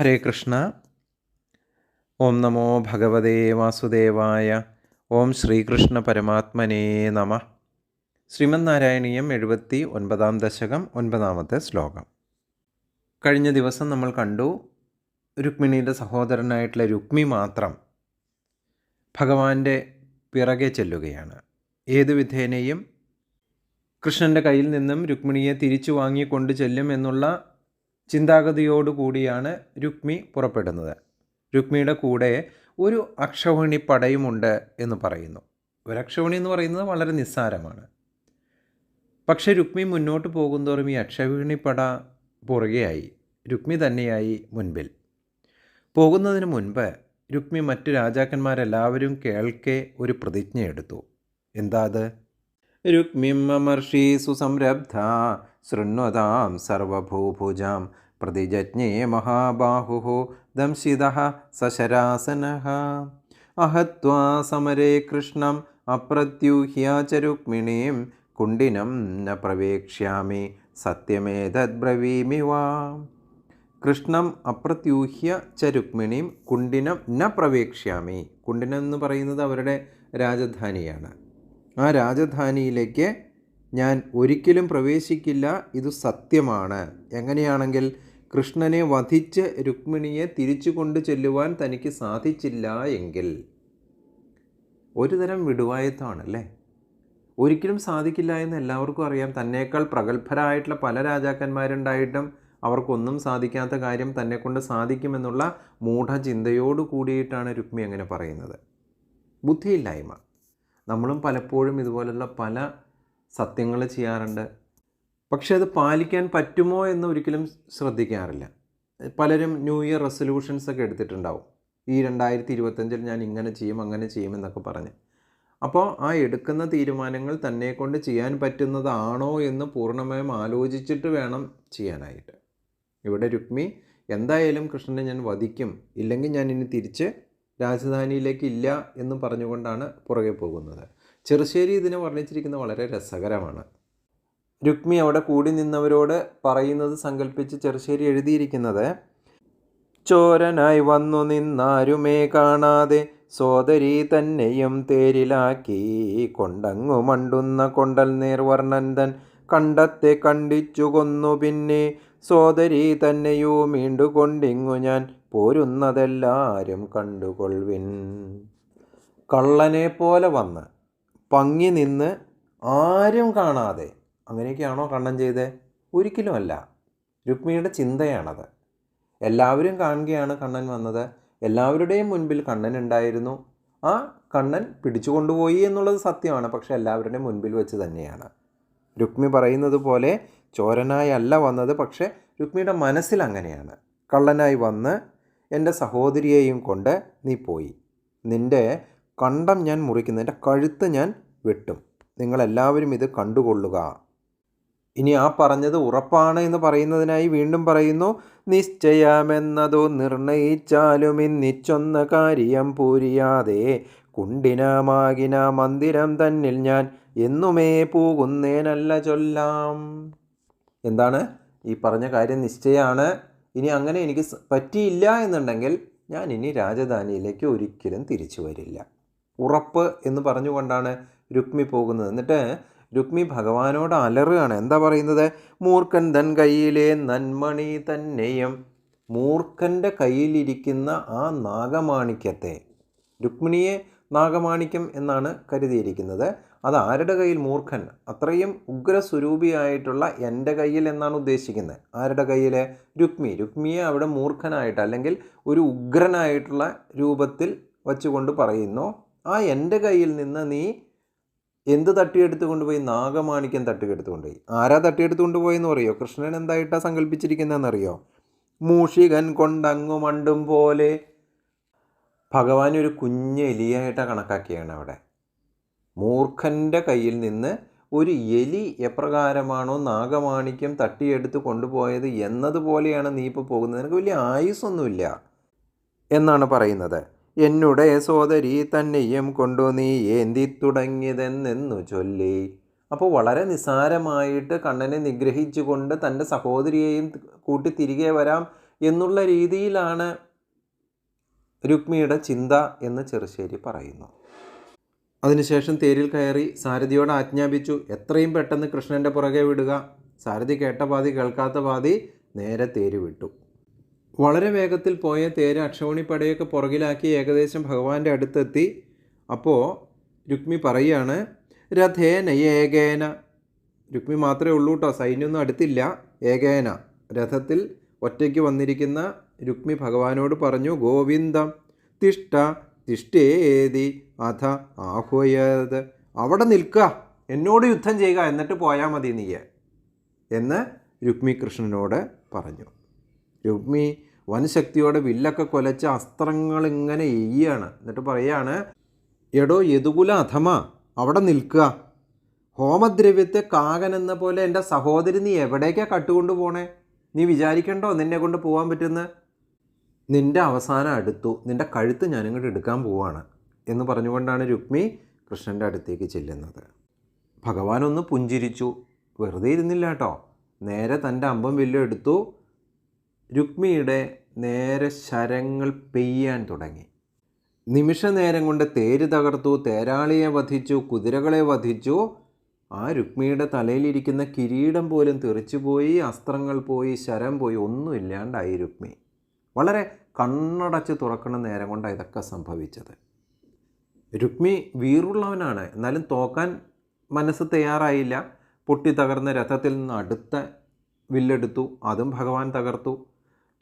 ഹരേ കൃഷ്ണ. ഓം നമോ ഭഗവതേ വാസുദേവായ. ഓം ശ്രീകൃഷ്ണ പരമാത്മനേ നമ. ശ്രീമന് നാരായണീയം എഴുപത്തി ഒൻപതാം ദശകം ഒൻപതാമത്തെ ശ്ലോകം. കഴിഞ്ഞ ദിവസം നമ്മൾ കണ്ടു രുക്മിണിയുടെ സഹോദരനായിട്ടുള്ള രുക്മി മാത്രം ഭഗവാന്റെ പിറകെ ചെല്ലുകയാണ്. ഏതു വിധേനയും കൃഷ്ണന്റെ കയ്യിൽ നിന്നും രുക്മിണിയെ തിരിച്ചു വാങ്ങിക്കൊണ്ട് ചെല്ലും എന്നുള്ള ചിന്താഗതിയോടുകൂടിയാണ് രുക്മി പുറപ്പെടുന്നത്. രുക്മിയുടെ കൂടെ ഒരു അക്ഷവണി പടയുമുണ്ട് എന്ന് പറയുന്നു. ഒരു അക്ഷവണി എന്ന് പറയുന്നത് വളരെ നിസ്സാരമാണ്. പക്ഷേ രുക്മി മുന്നോട്ട് പോകുന്തോറും ഈ അക്ഷൗഹിണി പട പുറകെയായി. രുക്മി തന്നെയായി മുൻപിൽ. പോകുന്നതിന് മുൻപ് രുക്മി മറ്റു രാജാക്കന്മാരെല്ലാവരും കേൾക്കെ ഒരു പ്രതിജ്ഞ എടുത്തു എന്താ അത്? രുക്മിം അമർഷി സുസംരബ്ധ. ശൃണ്വതാം സർവഭൂഭുജാം പ്രതിജജ്ഞേ മഹാബാഹു ദംശിത സശരാസന അഹത്വാ സമരേ കൃഷ്ണം അപ്രത്യൂഹ്യാചരുക്മിണീം കുണ്ടിനം ന പ്രവേക്ഷ്യാമി സത്യമേതദ്ബ്രവീമി വാ കൃഷ്ണം അപ്രത്യൂഹ്യ ച കുണ്ടിനം ന പ്രവേക്ഷ്യാമി കുണ്ടിനം എന്ന് പറയുന്നത് അവരുടെ രാജധാനിയാണ്. ആ രാജധാനിയിലേക്ക് ഞാൻ ഒരിക്കലും പ്രവേശിക്കില്ല ഇത് സത്യമാണ്. എങ്ങനെയാണെങ്കിൽ കൃഷ്ണനെ വധിച്ച് രുക്മിണിയെ തിരിച്ചു കൊണ്ടു ചെല്ലുവാൻ തനിക്ക് സാധിച്ചില്ല എങ്കിൽ ഒരു തരം വിടുവായത്വമാണല്ലേ ഒരിക്കലും സാധിക്കില്ല എന്ന് എല്ലാവർക്കും അറിയാം. തന്നേക്കാൾ പ്രഗത്ഭരായിട്ടുള്ള പല രാജാക്കന്മാരുണ്ടായിട്ടും അവർക്കൊന്നും സാധിക്കാത്ത കാര്യം തന്നെ കൊണ്ട് സാധിക്കുമെന്നുള്ള മൂഢചിന്തയോട് കൂടിയിട്ടാണ് രുക്മി അങ്ങനെ പറയുന്നത്. ബുദ്ധിയില്ലായ്മ. നമ്മളും പലപ്പോഴും ഇതുപോലുള്ള പല സത്യങ്ങൾ ചെയ്യാറുണ്ട്. പക്ഷെ അത് പാലിക്കാൻ പറ്റുമോ എന്ന് ഒരിക്കലും ശ്രദ്ധിക്കാറില്ല. പലരും ന്യൂ ഇയർ റെസൊല്യൂഷൻസ് ഒക്കെ എടുത്തിട്ടുണ്ടാവും. ഈ രണ്ടായിരത്തി ഇരുപത്തഞ്ചിൽ ഞാൻ ഇങ്ങനെ ചെയ്യും അങ്ങനെ ചെയ്യും എന്നൊക്കെ പറഞ്ഞ്. അപ്പോൾ ആ എടുക്കുന്ന തീരുമാനങ്ങൾ തന്നെ കൊണ്ട് ചെയ്യാൻ പറ്റുന്നതാണോ എന്ന് പൂർണമായും ആലോചിച്ചിട്ട് വേണം ചെയ്യാനായിട്ട്. ഇവിടെ രുക്മി എന്തായാലും കൃഷ്ണനെ ഞാൻ വധിക്കും. ഇല്ലെങ്കിൽ ഞാൻ ഇനി തിരിച്ച് രാജധാനിയിലേക്ക് ഇല്ല എന്ന് പറഞ്ഞുകൊണ്ടാണ് പുറകെ പോകുന്നത്. ചെറുശ്ശേരി ഇതിനെ വർണിച്ചിരിക്കുന്നത് വളരെ രസകരമാണ്. രുക്മി അവിടെ കൂടി നിന്നവരോട് പറയുന്നത് സങ്കല്പിച്ച് ചെറുശ്ശേരി എഴുതിയിരിക്കുന്നത് ചോരനായി വന്നു നിന്നാരുമേ കാണാതെ സോദരി തന്നെയും തേരിലാക്കി കൊണ്ടങ്ങു മണ്ടുന്ന കൊണ്ടൽ നേർവർണന്തൻ കണ്ടത്തെ കണ്ടിച്ചു കൊന്നു പിന്നെ സോദരി തന്നെയോ മീണ്ടുകൊണ്ടിങ്ങു ഞാൻ പോരുന്നതെല്ലാരും കണ്ടുകൊള്ളുവിൻ കള്ളനെ പോലെ വന്ന് പങ്ങി നിന്ന് ആരും കാണാതെ അങ്ങനെയൊക്കെയാണോ കണ്ണൻ ചെയ്തത് ഒരിക്കലുമല്ല. രുക്മിണിയുടെ ചിന്തയാണത്. എല്ലാവരും കാണുകയാണ് കണ്ണൻ വന്നത്. എല്ലാവരുടെയും മുൻപിൽ കണ്ണൻ ഉണ്ടായിരുന്നു. ആ കണ്ണൻ പിടിച്ചു കൊണ്ടുപോയി എന്നുള്ളത് സത്യമാണ് പക്ഷെ എല്ലാവരുടെയും മുൻപിൽ വെച്ച് തന്നെയാണ്. രുക്മി പറയുന്നത് പോലെ ചോരനായി അല്ല വന്നത് പക്ഷെ രുക്മിയുടെ മനസ്സിൽ അങ്ങനെയാണ്. കള്ളനായി വന്ന് എന്റെ സഹോദരിയെയും കൊണ്ട് നീ പോയി. നിന്റെ കണ്ടം ഞാൻ മുറിക്കുന്നു എന്റെ കഴുത്ത് ഞാൻ വെട്ടും. നിങ്ങളെല്ലാവരും ഇത് കണ്ടുകൊള്ളുക. ഇനി ആ പറഞ്ഞത് ഉറപ്പാണ് എന്ന് പറയുന്നതിനായി വീണ്ടും പറയുന്നു നിശ്ചയമെന്നതോ നിർണയിച്ചാലും ഇന്നിച്ചൊന്ന കാര്യം പൂരിയാതെ കുണ്ടിനമാകിന മന്ദിരം തന്നിൽ ഞാൻ എന്നുമേ പോകുന്നേനല്ല ചൊല്ലാം. എന്താണ്? ഈ പറഞ്ഞ കാര്യം നിശ്ചയമാണ് ഇനി അങ്ങനെ എനിക്ക് പറ്റിയില്ല എന്നുണ്ടെങ്കിൽ ഞാൻ ഇനി രാജധാനിയിലേക്ക് ഒരിക്കലും തിരിച്ചു വരില്ല. ഉറപ്പ് എന്ന് പറഞ്ഞുകൊണ്ടാണ് രുക്മി പോകുന്നത്. എന്നിട്ട് രുക്മി ഭഗവാനോട് അലറുകയാണ്. എന്താ പറയുന്നത്? മൂർഖൻ തൻ കയ്യിലെ നന്മണി തന്നെയും മൂർഖന്റെ കയ്യിലിരിക്കുന്ന ആ നാഗമാണിക്യത്തെ. രുക്മിണിയെ നാഗമാണിക്യം എന്നാണ് കരുതിയിരിക്കുന്നത്. അത് ആരുടെ കയ്യിൽ? മൂർഖൻ. അത്രയും ഉഗ്രസ്വരൂപിയായിട്ടുള്ള എന്റെ കയ്യിൽ എന്നാണ് ഉദ്ദേശിക്കുന്നത്. ആരുടെ കയ്യിൽ രുക്മി. രുക്മിയെ അവിടെ മൂർഖനായിട്ട് അല്ലെങ്കിൽ ഒരു ഉഗ്രനായിട്ടുള്ള രൂപത്തിൽ വച്ചുകൊണ്ട് പറയുന്നു. ആ എന്റെ കയ്യിൽ നിന്ന് നീ എന്ത് തട്ടിയെടുത്ത് കൊണ്ടുപോയി? നാഗമാണിക്യം തട്ടിയെടുത്ത് കൊണ്ടുപോയി. ആരാ തട്ടിയെടുത്ത് കൊണ്ടുപോയെന്ന് പറയോ കൃഷ്ണൻ എന്തായിട്ടാണ് സങ്കല്പിച്ചിരിക്കുന്നതെന്നറിയോ മൂഷികൻ കൊണ്ടങ്ങു മണ്ടും പോലെ. ഭഗവാൻ ഒരു കുഞ്ഞ് എലിയായിട്ടാണ് കണക്കാക്കിയാണ് അവിടെ. മൂർഖന്റെ കയ്യിൽ നിന്ന് ഒരു എലി എപ്രകാരമാണോ നാഗമാണിക്യം തട്ടിയെടുത്ത് കൊണ്ടുപോയത് എന്നതുപോലെയാണ് നീ ഇപ്പോൾ പോകുന്നത്? നിനക്ക് വലിയ ആയുസ്സൊന്നുമില്ല എന്നാണ് പറയുന്നത്. എന്നുടെ സോദരി തന്നെയും കൊണ്ടു നീ ഏന്തി തുടങ്ങിയതെന്നു ചൊല്ലി. അപ്പോൾ വളരെ നിസ്സാരമായിട്ട് കണ്ണനെ നിഗ്രഹിച്ചുകൊണ്ട് തന്റെ സഹോദരിയെയും കൂട്ടി തിരികെ വരാം എന്നുള്ള രീതിയിലാണ് രുക്മിയുടെ ചിന്ത എന്ന് ചെറുശ്ശേരി പറയുന്നു. അതിനുശേഷം തേരിൽ കയറി സാരഥിയോട് ആജ്ഞാപിച്ചു എത്രയും പെട്ടെന്ന് കൃഷ്ണന്റെ പുറകെ വിടുക. സാരഥി കേട്ട പാതി കേൾക്കാത്ത പാതി നേരെ തേര് വിട്ടു. വളരെ വേഗത്തിൽ പോയ തേര് അക്ഷൗണി പടയൊക്കെ പുറകിലാക്കി ഏകദേശം ഭഗവാന്റെ അടുത്തെത്തി. അപ്പോൾ രുക്മി പറയാണ് രഥേന ഏകേന. രുക്മി മാത്രമേ ഉള്ളൂ കേട്ടോ സൈന്യമൊന്നും അടുത്തില്ല. ഏകേന. രഥത്തിൽ ഒറ്റയ്ക്ക് വന്നിരിക്കുന്ന രുക്മി ഭഗവാനോട് പറഞ്ഞു ഗോവിന്ദം തിഷ്ട തിഷ്ടേതി അധ ആഹ്വയത്. അവിടെ നിൽക്കുക എന്നോട് യുദ്ധം ചെയ്യുക. എന്നിട്ട് പോയാൽ മതി നീയെ. എന്ന് രുക്മി കൃഷ്ണനോട് പറഞ്ഞു. രുക്മി വനശക്തിയോടെ വില്ലൊക്കെ കൊലച്ച് അസ്ത്രങ്ങൾ ഇങ്ങനെ എയ്യാണ്. എന്നിട്ട് പറയാണ് എടോ യദുകുല അധമ അവിടെ നിൽക്കുക. ഹോമദ്രവ്യത്തെ കാകൻ എന്ന പോലെ എന്റെ സഹോദരി നീ എവിടേക്കാണ് കട്ടുകൊണ്ട് പോണേ? നീ വിചാരിക്കണ്ടോ നിന്നെ കൊണ്ട് പോകാൻ പറ്റുന്ന? നിന്റെ അവസാനം അടുത്തു നിന്റെ കഴുത്ത് ഞാനിങ്ങോട്ട് എടുക്കാൻ പോവാണ്. എന്ന് പറഞ്ഞുകൊണ്ടാണ് രുക്മി കൃഷ്ണന്റെ അടുത്തേക്ക് ചെല്ലുന്നത്. ഭഗവാനൊന്ന് പുഞ്ചിരിച്ചു. വെറുതെ ഇരുന്നില്ല കേട്ടോ. നേരെ തന്റെ അമ്പം വില്ലും എടുത്തു. രുക്മിയുടെ നേരെ ശരങ്ങൾ പെയ്യാൻ തുടങ്ങി. നിമിഷ നേരം കൊണ്ട് തേര് തകർത്തു തേരാളിയെ വധിച്ചു കുതിരകളെ വധിച്ചു. ആ രുക്മിയുടെ തലയിലിരിക്കുന്ന കിരീടം പോലും തെറിച്ചുപോയി അസ്ത്രങ്ങൾ പോയി ശരം പോയി ഒന്നുമില്ലാണ്ടായി രുക്മി. വളരെ കണ്ണടച്ച് തുറക്കുന്ന നേരം കൊണ്ടാണ് ഇതൊക്കെ സംഭവിച്ചത്. രുക്മി വീറുള്ളവനാണ്. എന്നാലും തോക്കാൻ മനസ്സ് തയ്യാറായില്ല. പൊട്ടി തകർന്ന രഥത്തിൽ നിന്ന് അടുത്ത വില്ലെടുത്തു. അതും ഭഗവാൻ തകർത്തു.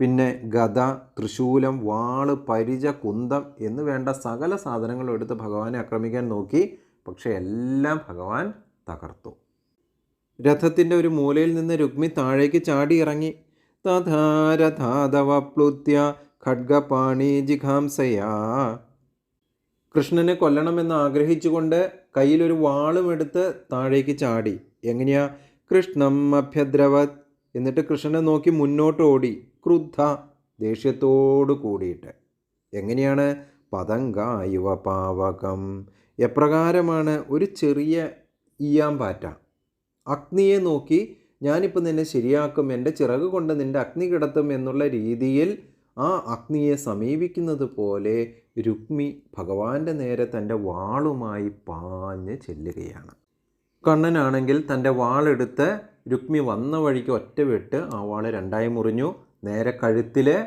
പിന്നെ ഗത തൃശൂലം വാൾ പരിച കുന്തം എന്ന് വേണ്ട സകല സാധനങ്ങളും എടുത്ത് ഭഗവാനെ ആക്രമിക്കാൻ നോക്കി. പക്ഷേ എല്ലാം ഭഗവാൻ തകർത്തു. രഥത്തിന്റെ ഒരു മൂലയിൽ നിന്ന് രുക്മി താഴേക്ക് ചാടി ഇറങ്ങി തഥാരഥാതവപ്ലുത്യ ഖഡ്ഗപാണി ജിഘാംസയാ. കൃഷ്ണനെ കൊല്ലണമെന്ന് ആഗ്രഹിച്ചുകൊണ്ട് കയ്യിലൊരു വാളും എടുത്ത് താഴേക്ക് ചാടി. എങ്ങനെയാ? കൃഷ്ണം അഭ്യദ്രവത്. എന്നിട്ട് കൃഷ്ണനെ നോക്കി മുന്നോട്ട് ഓടി ക്രുദ്ധ ദേഷ്യത്തോടു കൂടിയിട്ട്. എങ്ങനെയാണ്? പതങ്കായുവ പാവകം. എപ്രകാരമാണ് ഒരു ചെറിയ ഈയാമ്പാറ്റ? അഗ്നിയെ നോക്കി ഞാനിപ്പോൾ നിന്നെ ശരിയാക്കും എന്റെ ചിറക് കൊണ്ട് നിന്റെ അഗ്നി കിടത്തും എന്നുള്ള രീതിയിൽ ആ അഗ്നിയെ സമീപിക്കുന്നത് പോലെ രുക്മി ഭഗവാന്റെ നേരെ തന്റെ വാളുമായി പാഞ്ഞ് ചെല്ലുകയാണ്. കണ്ണനാണെങ്കിൽ തന്റെ വാളെടുത്ത് രുക്മി വന്ന വഴിക്ക് ഒറ്റ വിട്ട് ആ വാൾ രണ്ടായി മുറിഞ്ഞു. നേരെ കഴുത്തിലെ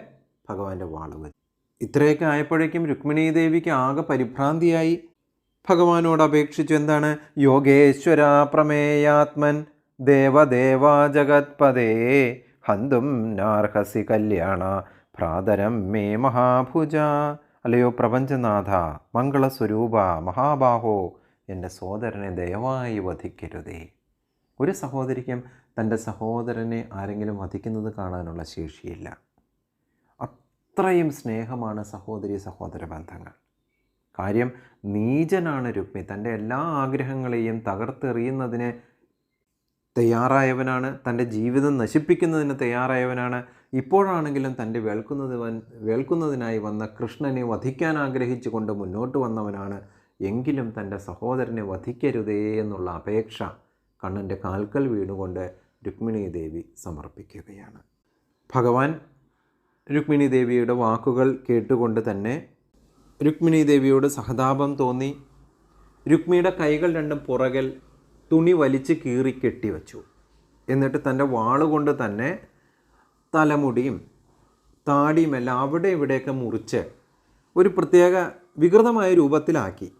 ഭഗവാന്റെ വാൾ വരും. ഇത്രയൊക്കെ ആയപ്പോഴേക്കും രുക്മിണി ദേവിക്ക് ആകെ പരിഭ്രാന്തിയായി. ഭഗവാനോട് അപേക്ഷിച്ചു എന്താണ്? യോഗേശ്വര പ്രമേയാത്മൻ ദേവദേവാ ജഗത്പദേ ഹന്തും നാർഹസി കല്യാണ ഭ്രാതരം മേ മഹാഭുജ. അല്ലയോ പ്രപഞ്ചനാഥ മംഗളസ്വരൂപ മഹാബാഹോ എന്റെ സോദരനെ ദയവായി വധിക്കരുതേ. ഒരു സഹോദരിക്കും തന്റെ സഹോദരനെ ആരെങ്കിലും വധിക്കുന്നത് കാണാനുള്ള ശേഷിയില്ല. അത്രയും സ്നേഹമാണ് സഹോദരി സഹോദര ബന്ധങ്ങൾ. കാര്യം നീചനാണ് രുക്മി. തന്റെ എല്ലാ ആഗ്രഹങ്ങളെയും തകർത്തെറിയുന്നതിന് തയ്യാറായവനാണ്. തന്റെ ജീവിതം നശിപ്പിക്കുന്നതിന് തയ്യാറായവനാണ്. ഇപ്പോഴാണെങ്കിലും തന്റെ വേൾക്കുന്നത് വേൾക്കുന്നതിനായി വന്ന കൃഷ്ണനെ വധിക്കാൻ ആഗ്രഹിച്ചു ആഗ്രഹിച്ചുകൊണ്ട് മുന്നോട്ട് വന്നവനാണ്. എങ്കിലും തന്റെ സഹോദരനെ വധിക്കരുതേ എന്നുള്ള അപേക്ഷ കണ്ണന്റെ കാൽക്കൽ വീണുകൊണ്ട് രുക്മിണി ദേവി സമർപ്പിക്കുകയാണ്. ഭഗവാൻ രുക്മിണി ദേവിയുടെ വാക്കുകൾ കേട്ടുകൊണ്ട് തന്നെ രുക്മിണി ദേവിയോട് സഹതാപം തോന്നി. രുക്മിയുടെ കൈകൾ രണ്ടും പുറകിൽ തുണി വലിച്ച് കീറി കെട്ടിവച്ചു. എന്നിട്ട് തന്റെ വാളുകൊണ്ട് തന്നെ തലമുടിയും താടിയുമെല്ലാം അവിടെ ഇവിടെയൊക്കെ മുറിച്ച് ഒരു പ്രത്യേക വികൃതമായ രൂപത്തിലാക്കി.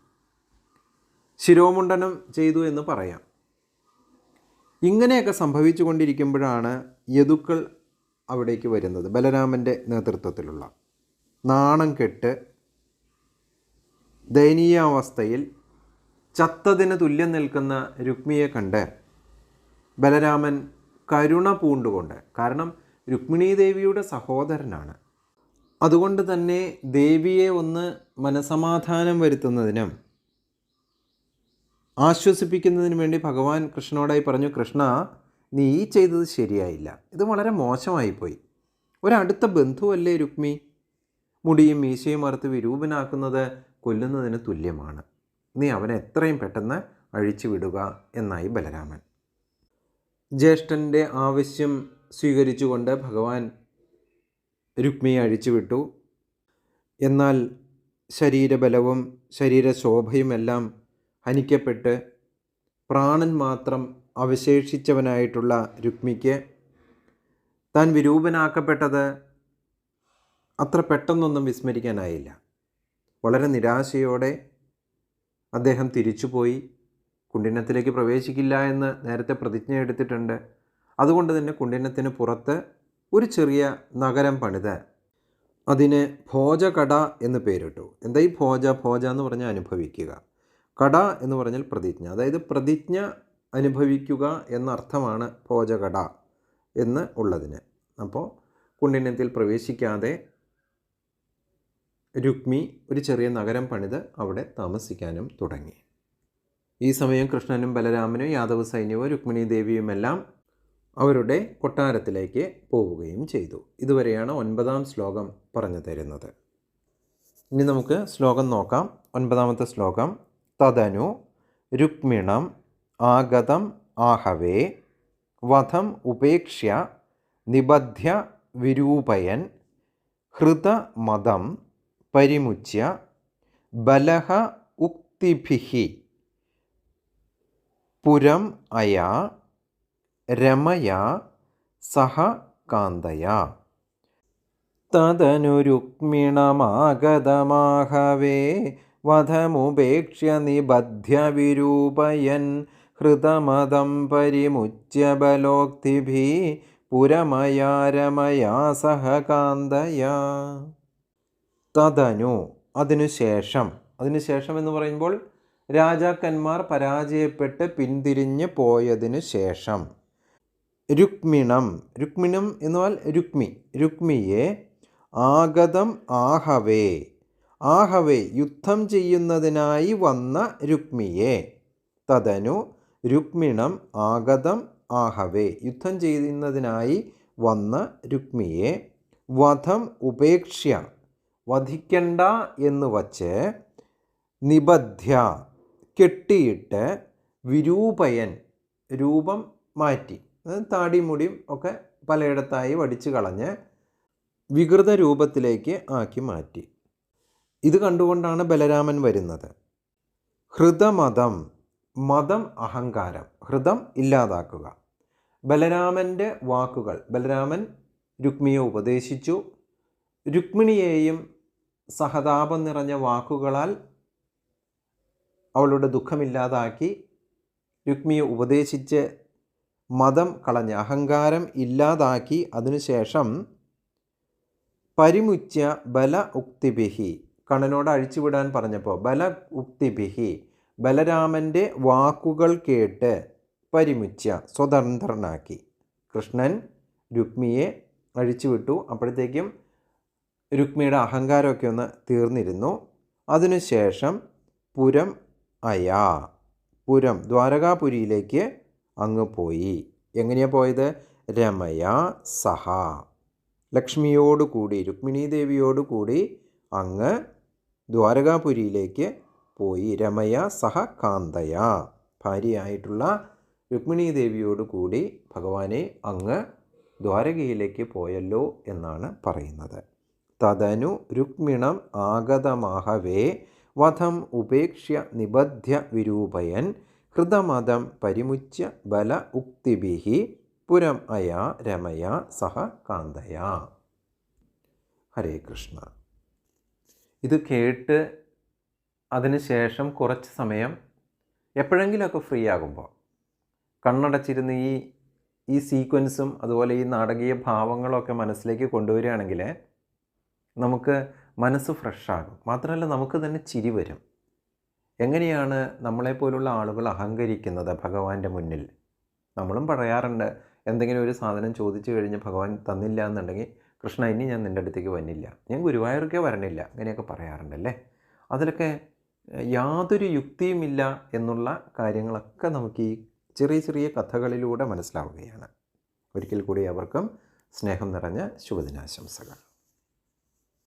ശിരോമുണ്ടനം ചെയ്തു എന്ന് പറയാം. ഇങ്ങനെയൊക്കെ സംഭവിച്ചു കൊണ്ടിരിക്കുമ്പോഴാണ് യദുക്കൾ അവിടേക്ക് വരുന്നത് ബലരാമന്റെ നേതൃത്വത്തിലുള്ള. നാണം കെട്ട് ദയനീയാവസ്ഥയിൽ ചത്തതിന് തുല്യം നിൽക്കുന്ന രുക്മിയെ കണ്ട് ബലരാമൻ കരുണ പൂണ്ടുകൊണ്ട് കാരണം രുക്മിണി ദേവിയുടെ സഹോദരനാണ്. അതുകൊണ്ട് തന്നെ ദേവിയെ ഒന്ന് മനസമാധാനം വരുത്തുന്നതിനും ആശ്വസിപ്പിക്കുന്നതിനും വേണ്ടി ഭഗവാൻ കൃഷ്ണനോടായി പറഞ്ഞു കൃഷ്ണ നീ ഈ ചെയ്തത് ശരിയായില്ല. ഇത് വളരെ മോശമായി മോശമായിപ്പോയി. ഒരടുത്ത ബന്ധുവല്ലേ രുക്മി? മുടിയും മീശയും അറുത്ത് വിരൂപനാക്കുന്നത് കൊല്ലുന്നതിന് തുല്യമാണ്. നീ അവനെ എത്രയും പെട്ടെന്ന് അഴിച്ചു വിടുക എന്നായി ബലരാമൻ. ജ്യേഷ്ഠന്റെ ആവശ്യം സ്വീകരിച്ചുകൊണ്ട് ഭഗവാൻ രുക്മിയെ അഴിച്ചുവിട്ടു എന്നാൽ ശരീരബലവും ശരീരശോഭയുമെല്ലാം ഹനിക്കപ്പെട്ട് പ്രാണൻ മാത്രം അവശേഷിച്ചവനായിട്ടുള്ള രുക്മിക്ക് താൻ വിരൂപനാക്കപ്പെട്ടത് അത്ര പെട്ടെന്നൊന്നും വിസ്മരിക്കാനായില്ല. വളരെ നിരാശയോടെ അദ്ദേഹം തിരിച്ചുപോയി. കുണ്ടിനത്തിലേക്ക് പ്രവേശിക്കില്ല എന്ന് നേരത്തെ പ്രതിജ്ഞ എടുത്തിട്ടുണ്ട്. അതുകൊണ്ട് തന്നെ കുണ്ടിനത്തിന് പുറത്ത് ഒരു ചെറിയ നഗരം പണിത്. അതിന് ഭോജകട എന്ന് പേരിട്ടു. എന്താ ഈ ഭോജ? ഭോജ എന്ന് പറഞ്ഞാൽ അനുഭവിക്കുക. കട എന്ന് പറഞ്ഞാൽ പ്രതിജ്ഞ. അതായത് പ്രതിജ്ഞ അനുഭവിക്കുക എന്നർത്ഥമാണ് ഭോജകട എന്ന് ഉള്ളതിന്. അപ്പോൾ കുണ്ടിനത്തിൽ പ്രവേശിക്കാതെ രുക്മി ഒരു ചെറിയ നഗരം പണിത് അവിടെ താമസിക്കാനും തുടങ്ങി. ഈ സമയം കൃഷ്ണനും ബലരാമനും യാദവ സൈന്യവും രുക്മിണി ദേവിയുമെല്ലാം അവരുടെ കൊട്ടാരത്തിലേക്ക് പോവുകയും ചെയ്തു. ഇതുവരെയാണ് ഒൻപതാം ശ്ലോകം പറഞ്ഞു തരുന്നത്. ഇനി നമുക്ക് ശ്ലോകം നോക്കാം. ഒൻപതാമത്തെ ശ്ലോകം. തദനു രുക്മിണം ആഗതം ആഹവേ വധം ഉപേക്ഷ്യ നിബധ്യ വിരൂപയൻ ഹൃതമതം പരിമുച്യ ബലഹ ഉക്തിഭിഹി പുരം അയാ രമയ സഹ കാന്തയ തദനുരുക്മിണമാഗതമാഹവേ വധമുപേക്ഷ്യ നിബധ്യവിരൂപയൻ ഹൃതമതം പരിമുച്യ ബലോക്തിഭി പുരമയാരമയാ തതനു. തദനു അതിനുശേഷം. അതിനുശേഷം എന്ന് പറയുമ്പോൾ രാജാക്കന്മാർ പരാജയപ്പെട്ട് പിന്തിരിഞ്ഞ് പോയതിനു ശേഷം. രുക്മിണം. രുക്മിണം എന്നുവാൽ രുക്മി. രുക്മിയെ ആഗതം ആഹവേ. ആഹവേ യുദ്ധം ചെയ്യുന്നതിനായി വന്ന രുക്മിയെ. തദനു രുക്മിണം ആഗതം ആഹവേ യുദ്ധം ചെയ്യുന്നതിനായി വന്ന രുക്മിയെ. വധം ഉപേക്ഷ്യ വധിക്കണ്ട എന്ന് വച്ച് നിബദ്ധ്യ കെട്ടിയിട്ട് വിരൂപയൻ രൂപം മാറ്റി. താടി മുടിയും ഒക്കെ പലയിടത്തായി വടിച്ചു കളഞ്ഞ് വികൃത രൂപത്തിലേക്ക് ആക്കി മാറ്റി. ഇത് കണ്ടുകൊണ്ടാണ് ബലരാമൻ വരുന്നത്. ഹൃദമതം മതം അഹങ്കാരം ഹൃദം ഇല്ലാതാക്കുക. ബലരാമന്റെ വാക്കുകൾ ബലരാമൻ രുക്മിയെ ഉപദേശിച്ചു. രുക്മിണിയെയും സഹതാപം നിറഞ്ഞ വാക്കുകളാൽ അവളുടെ ദുഃഖമില്ലാതാക്കി. രുക്മിയെ ഉപദേശിച്ച് മതം കളഞ്ഞ അഹങ്കാരം ഇല്ലാതാക്കി. അതിനുശേഷം പരിമുച്ച ബല ഉക്തിഭിഹി. കണ്ണനോട് അഴിച്ചുവിടാൻ പറഞ്ഞപ്പോൾ ബല ഉക്തിബിഹി ബലരാമന്റെ വാക്കുകൾ കേട്ട് പരിമുച്യ സ്വതന്ത്രനാക്കി. കൃഷ്ണൻ രുക്മിയെ അഴിച്ചുവിട്ടു. അപ്പോഴത്തേക്കും രുക്മിയുടെ അഹങ്കാരമൊക്കെ ഒന്ന് തീർന്നിരുന്നു. അതിനുശേഷം പുരം അയാ പുരം ദ്വാരകാപുരിയിലേക്ക് അങ്ങ് പോയി. എങ്ങനെയാണ് പോയത്? രമയ സഹ. ലക്ഷ്മിയോടുകൂടി രുക്മിണീദേവിയോടുകൂടി അങ്ങ് ദ്വാരകാപുരിയിലേക്ക് പോയി. രമയ സഹ കാന്തയ. ഭാര്യയായിട്ടുള്ള രുക്മിണി ദേവിയോട് കൂടി ഭഗവാനെ അങ്ങ് ദ്വാരകയിലേക്ക് പോയല്ലോ എന്നാണ് പറയുന്നത്. തദനു രുക്മിണം ആഗതമാഹവേ വധം ഉപേക്ഷ്യ നിബദ്ധ്യ വിരൂപയൻ ഹൃദമതം പരിമുച്യ ബല ഉക്തിഭിഹി പുരം അയാ രമയ സഹ കാന്തയ. ഹരേ കൃഷ്ണ. ഇത് കേട്ട് അതിന് ശേഷം കുറച്ച് സമയം എപ്പോഴെങ്കിലുമൊക്കെ ഫ്രീ ആകുമ്പോൾ കണ്ണടച്ചിരുന്ന് ഈ ഈ സീക്വൻസും അതുപോലെ ഈ നാടകീയ ഭാവങ്ങളൊക്കെ മനസ്സിലേക്ക് കൊണ്ടുവരികയാണെങ്കിൽ നമുക്ക് മനസ്സ് ഫ്രഷാകും മാത്രമല്ല നമുക്ക് തന്നെ ചിരി വരും. എങ്ങനെയാണ് നമ്മളെപ്പോലുള്ള ആളുകൾ അഹങ്കരിക്കുന്നത്? ഭഗവാന്റെ മുന്നിൽ. നമ്മളും പറയാറുണ്ട് എന്തെങ്കിലും ഒരു സാധനം ചോദിച്ചു കഴിഞ്ഞ് ഭഗവാൻ തന്നില്ല എന്നുണ്ടെങ്കിൽ കൃഷ്ണ ഇനി ഞാൻ നിന്റെ അടുത്തേക്ക് വന്നില്ല. ഞാൻ ഗുരുവായൂർക്കേ വരണില്ല. അങ്ങനെയൊക്കെ പറയാറുണ്ടല്ലേ? അതിലൊക്കെ യാതൊരു യുക്തിയുമില്ല എന്നുള്ള കാര്യങ്ങളൊക്കെ നമുക്ക് ഈ ചെറിയ ചെറിയ കഥകളിലൂടെ മനസ്സിലാവുകയാണ്. ഒരിക്കൽ കൂടി അവർക്കും സ്നേഹം നിറഞ്ഞ ശുഭദിനാശംസകൾ.